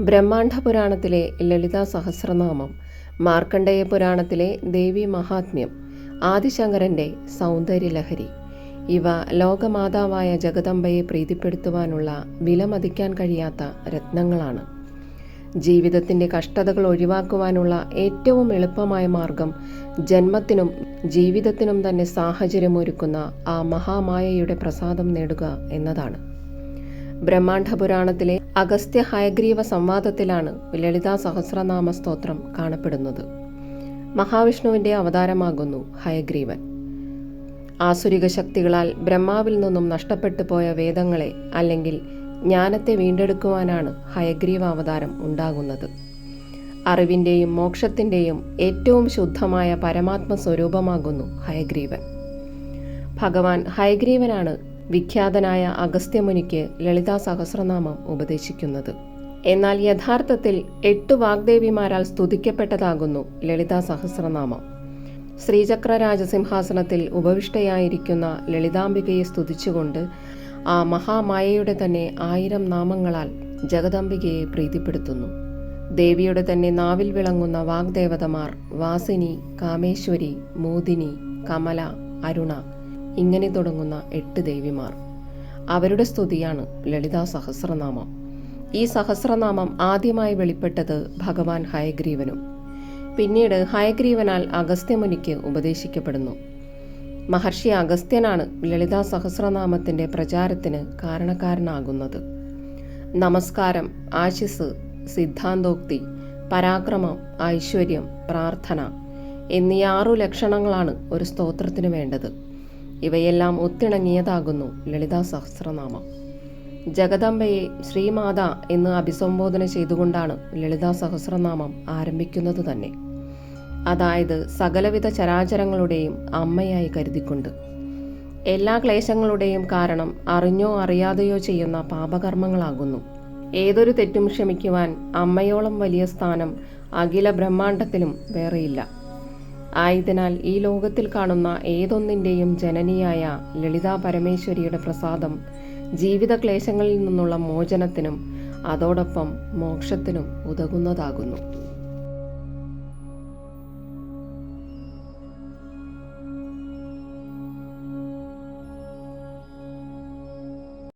ബ്രഹ്മാണ്ഡ പുരാണത്തിലെ ലളിതാ സഹസ്രനാമം മാർക്കണ്ഡേയ പുരാണത്തിലെ ദേവി മഹാത്മ്യം ആദിശങ്കരന്റെ സൗന്ദര്യലഹരി. ഇവ ലോകമാതാവായ ജഗദംബയെ പ്രീതിപ്പെടുത്തുവാനുള്ള വിലമതിക്കാൻ കഴിയാത്ത രത്നങ്ങളാണ്. ജീവിതത്തിന്റെ കഷ്ടതകൾ ഒഴിവാക്കുവാനുള്ള ഏറ്റവും എളുപ്പമായ മാർഗം ജന്മത്തിനും ജീവിതത്തിനും തന്നെ സാഹചര്യമൊരുക്കുന്ന ആ മഹാമായയുടെ പ്രസാദം നേടുക എന്നതാണ്. ബ്രഹ്മാണ്ഡ പുരാണത്തിലെ അഗസ്ത്യ ഹയഗ്രീവ സംവാദത്തിലാണ് ലളിതാ സഹസ്രനാമ സ്തോത്രം കാണപ്പെടുന്നത്. മഹാവിഷ്ണുവിന്റെ അവതാരമാകുന്നു ഹയഗ്രീവൻ. ആസുരിക ശക്തികളാൽ ബ്രഹ്മാവിൽ നിന്നും നഷ്ടപ്പെട്ടു പോയ വേദങ്ങളെ അല്ലെങ്കിൽ ജ്ഞാനത്തെ വീണ്ടെടുക്കുവാനാണ് ഹയഗ്രീവ അവതാരം ഉണ്ടാകുന്നത്. അറിവിന്റെയും മോക്ഷത്തിന്റെയും ഏറ്റവും ശുദ്ധമായ പരമാത്മ സ്വരൂപമാകുന്നു ഹയഗ്രീവൻ. ഭഗവാൻ ഹയഗ്രീവനാണ് വിഖ്യാതനായ അഗസ്ത്യമുനിക്ക് ലളിതാ സഹസ്രനാമം ഉപദേശിക്കുന്നത്. എന്നാൽ യഥാർത്ഥത്തിൽ എട്ട് വാഗ്ദേവിമാരാൽ സ്തുതിക്കപ്പെട്ടതാകുന്നു ലളിതാ സഹസ്രനാമം. ശ്രീചക്ര രാജസിംഹാസനത്തിൽ ഉപവിഷ്ടയായിരിക്കുന്ന ലളിതാംബികയെ സ്തുതിച്ചുകൊണ്ട് ആ മഹാമായയുടെ തന്നെ ആയിരം നാമങ്ങളാൽ ജഗദാംബികയെ പ്രീതിപ്പെടുത്തുന്നു. ദേവിയുടെ തന്നെ നാവിൽ വിളങ്ങുന്ന വാഗ്ദേവതമാർ വാസിനി കാമേശ്വരി മോദിനി കമല അരുണ ഇങ്ങനെ തുടങ്ങുന്ന എട്ട് ദേവിമാർ. അവരുടെ സ്തുതിയാണ് ലളിതാ സഹസ്രനാമം. ഈ സഹസ്രനാമം ആദ്യമായി വെളിപ്പെട്ടത് ഭഗവാൻ ഹയഗ്രീവനും. പിന്നീട് ഹയഗ്രീവനാൽ അഗസ്ത്യമുനിക്ക് ഉപദേശിക്കപ്പെടുന്നു. മഹർഷി അഗസ്ത്യനാണ് ലളിതാ സഹസ്രനാമത്തിന്റെ പ്രചാരത്തിന് കാരണക്കാരനാകുന്നത്. നമസ്കാരം ആശിസ് സിദ്ധാന്തോക്തി പരാക്രമം ഐശ്വര്യം പ്രാർത്ഥന എന്നീ ആറു ലക്ഷണങ്ങളാണ് ഒരു സ്തോത്രത്തിന് വേണ്ടത്. ഇവയെല്ലാം ഒത്തിണങ്ങിയതാകുന്നു ലളിതാ സഹസ്രനാമം. ജഗദംബയെ ശ്രീമാത എന്ന് അഭിസംബോധന ചെയ്തുകൊണ്ടാണ് ലളിതാ സഹസ്രനാമം ആരംഭിക്കുന്നത് തന്നെ. അതായത് സകലവിധ ചരാചരങ്ങളുടെയും അമ്മയായി കരുതിക്കൊണ്ട്. എല്ലാ ക്ലേശങ്ങളുടെയും കാരണം അറിഞ്ഞോ അറിയാതെയോ ചെയ്യുന്ന പാപകർമ്മങ്ങളാകുന്നു. ഏതൊരു തെറ്റും ക്ഷമിക്കുവാൻ അമ്മയോളം വലിയ സ്ഥാനം അഖില ബ്രഹ്മാണ്ടത്തിലും വേറെയില്ല. ആയതിനാൽ ഈ ലോകത്തിൽ കാണുന്ന ഏതൊന്നിന്റെയും ജനനിയായ ലളിതാ പരമേശ്വരിയുടെ പ്രസാദം ജീവിത ക്ലേശങ്ങളിൽ നിന്നുള്ള മോചനത്തിനും അതോടൊപ്പം മോക്ഷത്തിനും ഉതകുന്നതാകുന്നു.